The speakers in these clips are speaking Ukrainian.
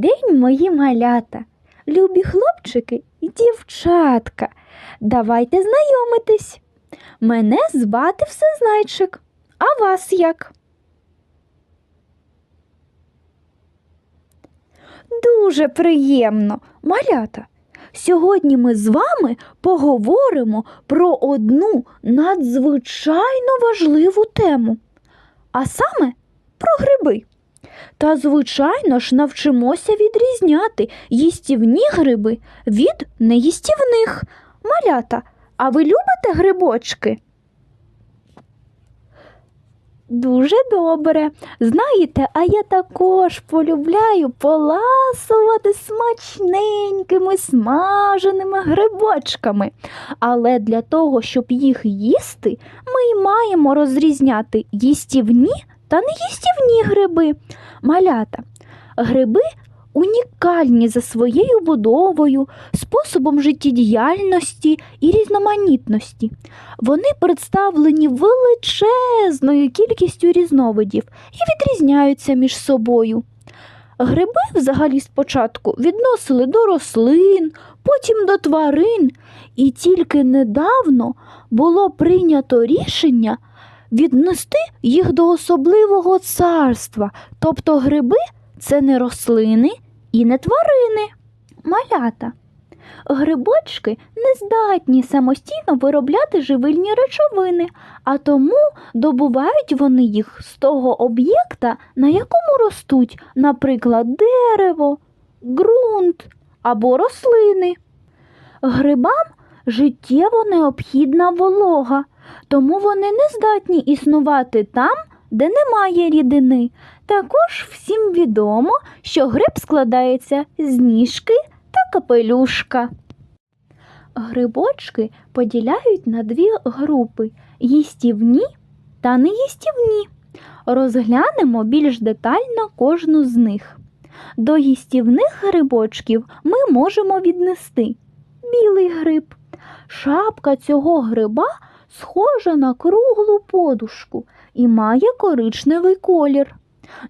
день, мої малята, любі хлопчики і дівчатка. Давайте знайомитись. Мене звати Всезнайчик. А вас як? Дуже приємно, малята. Сьогодні ми з вами поговоримо про одну надзвичайно важливу тему, а саме про гриби. Та, звичайно ж, навчимося відрізняти їстівні гриби від неїстівних. Малята, а ви любите грибочки? Дуже добре. Знаєте, а я також полюбляю поласувати смачненькими смаженими грибочками. Але для того, щоб їх їсти, ми й маємо розрізняти їстівні та неїстівні гриби. Малята. Гриби унікальні за своєю будовою, способом життєдіяльності і різноманітності. Вони представлені величезною кількістю різновидів і відрізняються між собою. Гриби взагалі спочатку відносили до рослин, потім до тварин, і тільки недавно було прийнято рішення віднести їх до особливого царства, тобто гриби це не рослини і не тварини. Малята. Грибочки не здатні самостійно виробляти живильні речовини, а тому добувають вони їх з того об'єкта, на якому ростуть, наприклад, дерево, ґрунт або рослини. Грибам життєво необхідна волога, тому вони не здатні існувати там, де немає рідини. Також всім відомо, що гриб складається з ніжки та капелюшка. Грибочки поділяють на дві групи їстівні та неїстівні. Розглянемо більш детально кожну з них. До їстівних грибочків ми можемо віднести білий гриб. Шапка цього гриба схожа на круглу подушку і має коричневий колір.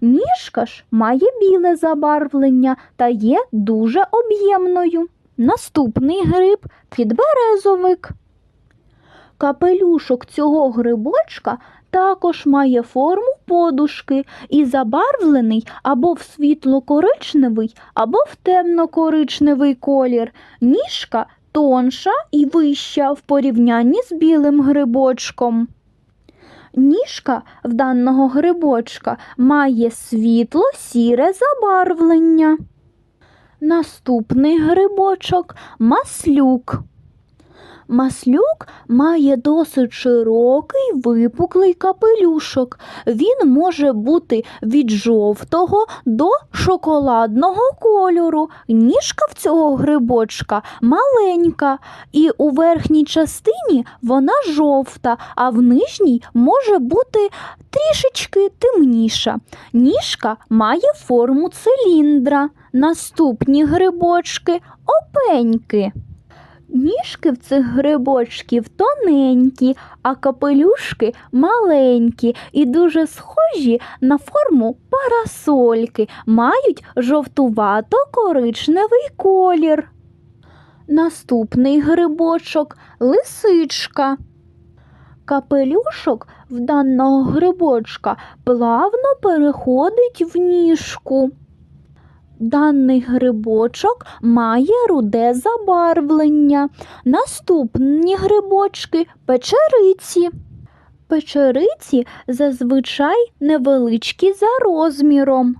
Ніжка ж має біле забарвлення та є дуже об'ємною. Наступний гриб підберезовик. Капелюшок цього грибочка також має форму подушки і забарвлений або в світло-коричневий, або в темно-коричневий колір. Ніжка тонша і вища в порівнянні з білим грибочком. Ніжка в даного грибочка має світло сіре забарвлення. Наступний грибочок маслюк. Маслюк має досить широкий випуклий капелюшок. Він може бути від жовтого до шоколадного кольору. Ніжка в цього грибочка маленька, і у верхній частині вона жовта, а в нижній може бути трішечки темніша. Ніжка має форму циліндра. Наступні грибочки опеньки. Ніжки в цих грибочків тоненькі, а капелюшки маленькі і дуже схожі на форму парасольки, мають жовтувато-коричневий колір. Наступний грибочок лисичка. Капелюшок в даного грибочка плавно переходить в ніжку. Даний грибочок має руде забарвлення. Наступні грибочки печериці. Печериці зазвичай невеличкі за розміром.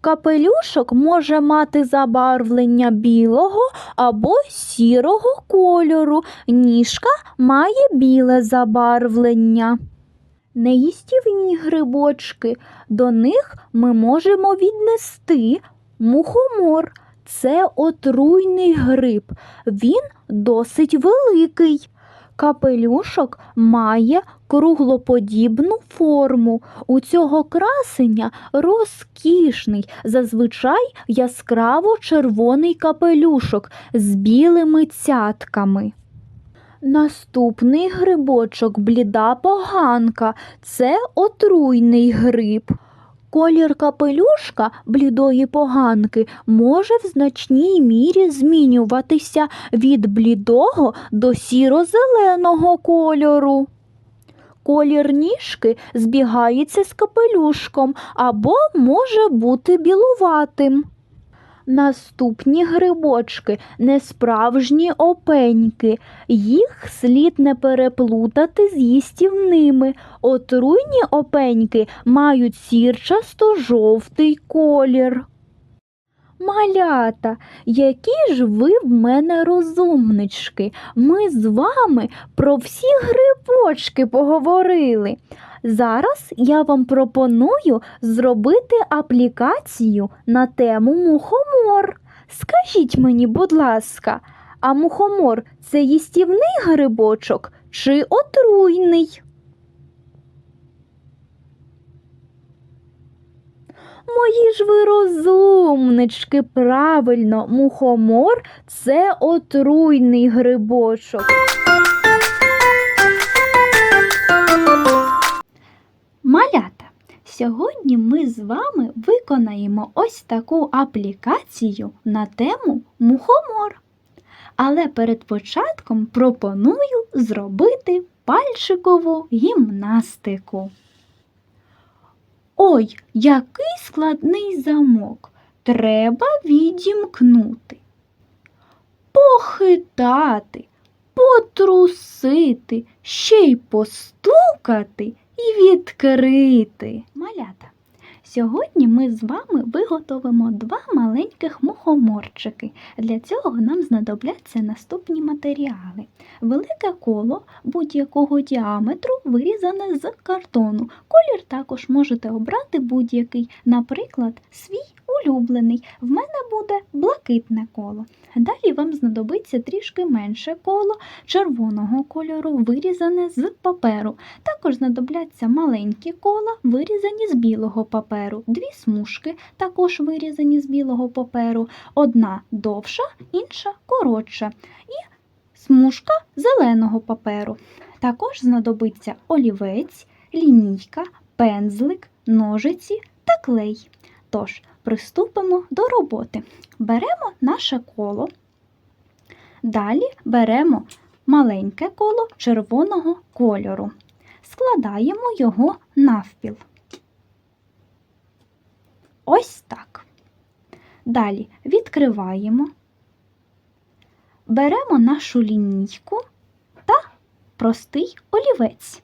Капелюшок може мати забарвлення білого або сірого кольору. Ніжка має біле забарвлення. Неїстівні грибочки. До них ми можемо віднести мухомор. Це отруйний гриб. Він досить великий. Капелюшок має круглоподібну форму. У цього красення розкішний, зазвичай яскраво червоний капелюшок з білими цятками. Наступний грибочок бліда поганка це отруйний гриб. Колір капелюшка блідої поганки може в значній мірі змінюватися від блідого до сіро-зеленого кольору. Колір ніжки збігається з капелюшком або може бути білуватим. Наступні грибочки несправжні опеньки. Їх слід не переплутати з їстівними. Отруйні опеньки мають сірчасто-жовтий колір. Малята, які ж ви в мене розумнички. Ми з вами про всі грибочки поговорили. Зараз я вам пропоную зробити аплікацію на тему мухомор. Скажіть мені, будь ласка, а мухомор це їстівний грибочок чи отруйний? Мої ж ви розумнички, правильно, мухомор це отруйний грибочок. Малята, сьогодні ми з вами виконаємо ось таку аплікацію на тему мухомор. Але перед початком пропоную зробити пальчикову гімнастику. Ой, який складний замок. Треба відімкнути, похитати, потрусити, ще й постукати і відкрити. Малята. Сьогодні ми з вами виготовимо два маленьких мухоморчики. Для цього нам знадобляться наступні матеріали. Велике коло будь-якого діаметру вирізане з картону. Колір також можете обрати будь-який, наприклад, свій улюблений. В мене буде блакитне коло. Далі вам знадобиться трішки менше коло червоного кольору, вирізане з паперу. Також знадобляться маленькі кола, вирізані з білого паперу, дві смужки, також вирізані з білого паперу, одна довша, інша коротша, і смужка зеленого паперу. Також знадобиться олівець, лінійка, пензлик, ножиці та клей. Тож, приступимо до роботи. Беремо наше коло. Далі беремо маленьке коло червоного кольору. Складаємо його навпіл. Ось так. Далі відкриваємо, беремо нашу лінійку та простий олівець.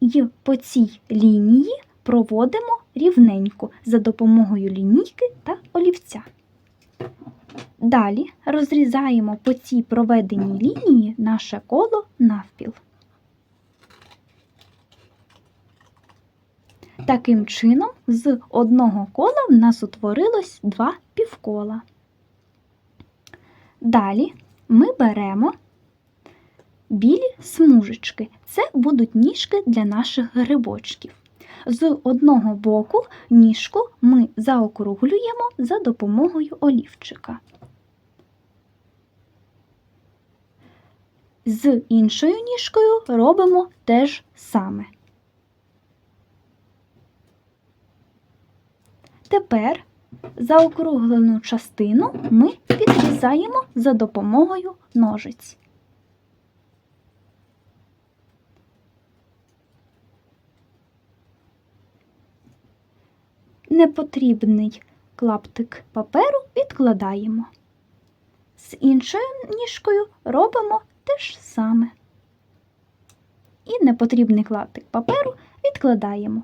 І по цій лінії проводимо рівненько за допомогою лінійки та олівця. Далі розрізаємо по цій проведеній лінії наше коло навпіл. Таким чином, з одного кола в нас утворилось два півкола. Далі ми беремо білі смужечки. Це будуть ніжки для наших грибочків. З одного боку ніжку ми заокруглюємо за допомогою олівчика. З іншою ніжкою робимо те ж саме. Тепер заокруглену частину ми підрізаємо за допомогою ножиць. Непотрібний клаптик паперу відкладаємо. З іншою ніжкою робимо те ж саме. І непотрібний клаптик паперу відкладаємо.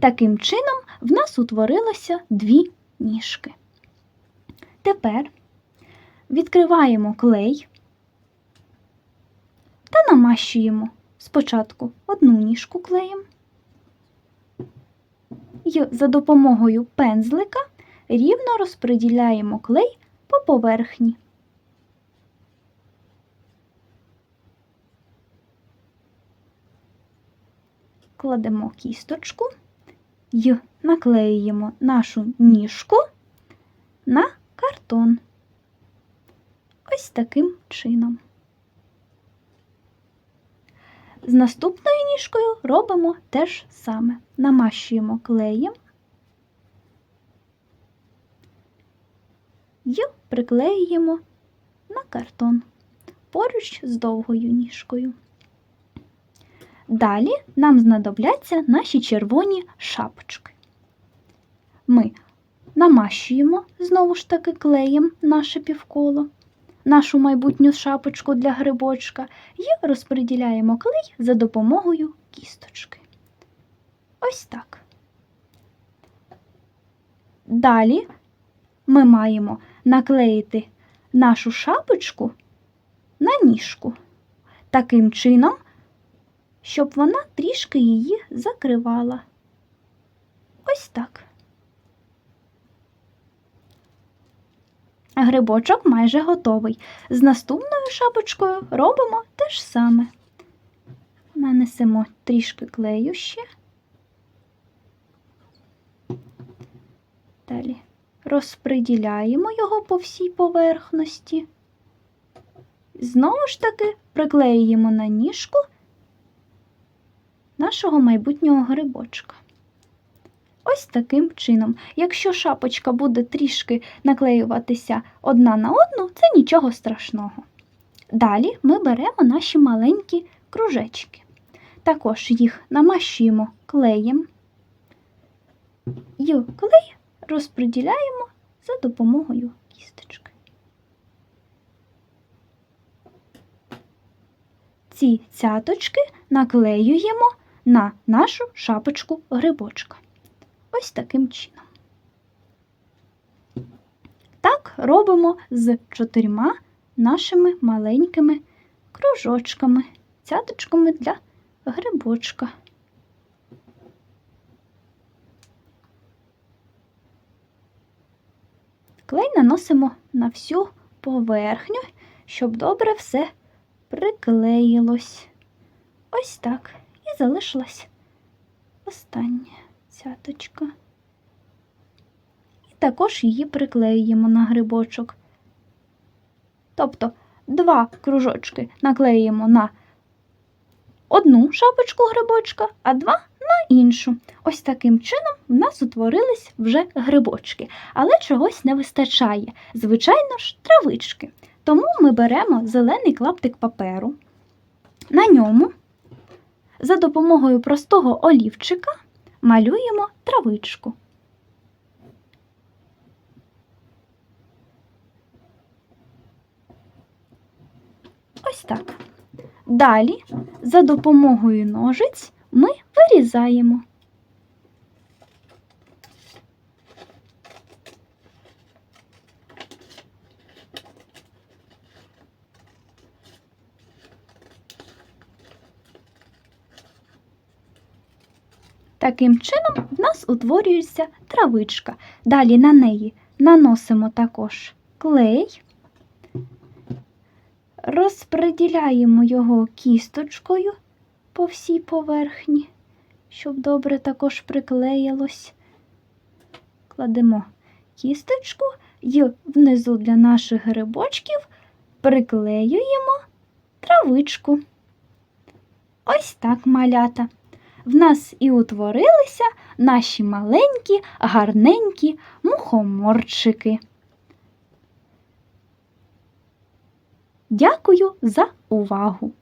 Таким чином в нас утворилося дві ніжки. Тепер відкриваємо клей та намащуємо спочатку одну ніжку клеєм і за допомогою пензлика рівно розподіляємо клей по поверхні. Кладемо кісточку й наклеюємо нашу ніжку на картон. Ось таким чином. З наступною ніжкою робимо те ж саме. Намащуємо клеєм і приклеюємо на картон поруч з довгою ніжкою. Далі нам знадобляться наші червоні шапочки. Ми намащуємо знову ж таки клеєм наше півколо, нашу майбутню шапочку для грибочка і розподіляємо клей за допомогою кісточки. Ось так. Далі ми маємо наклеїти нашу шапочку на ніжку таким чином, щоб вона трішки її закривала. Ось так. Грибочок майже готовий. З наступною шапочкою робимо те ж саме. Нанесемо трішки клею ще. Далі розподіляємо його по всій поверхності. Знову ж таки приклеюємо на ніжку нашого майбутнього грибочка. Ось таким чином. Якщо шапочка буде трішки наклеюватися одна на одну, це нічого страшного. Далі ми беремо наші маленькі кружечки. Також їх намащуємо клеєм і клей розподіляємо за допомогою кісточки. Ці цяточки наклеюємо на нашу шапочку грибочка. Ось таким чином. Так робимо з чотирма нашими маленькими кружочками, цяточками для грибочка. Клей наносимо на всю поверхню, щоб добре все приклеїлось. Ось так. Залишилась остання цяточка. І також її приклеюємо на грибочок. Тобто два кружочки наклеїмо на одну шапочку грибочка, а два на іншу. Ось таким чином в нас утворились вже грибочки, але чогось не вистачає. Звичайно ж, травички. Тому ми беремо зелений клаптик паперу. На ньому за допомогою простого олівчика малюємо травичку. Ось так. Далі за допомогою ножиць ми вирізаємо. Таким чином в нас утворюється травичка. Далі на неї наносимо також клей, розподіляємо його кісточкою по всій поверхні, щоб добре також приклеїлось. Кладемо кісточку і внизу для наших грибочків приклеюємо травичку. Ось так малята в нас і утворилися наші маленькі, гарненькі мухоморчики. Дякую за увагу!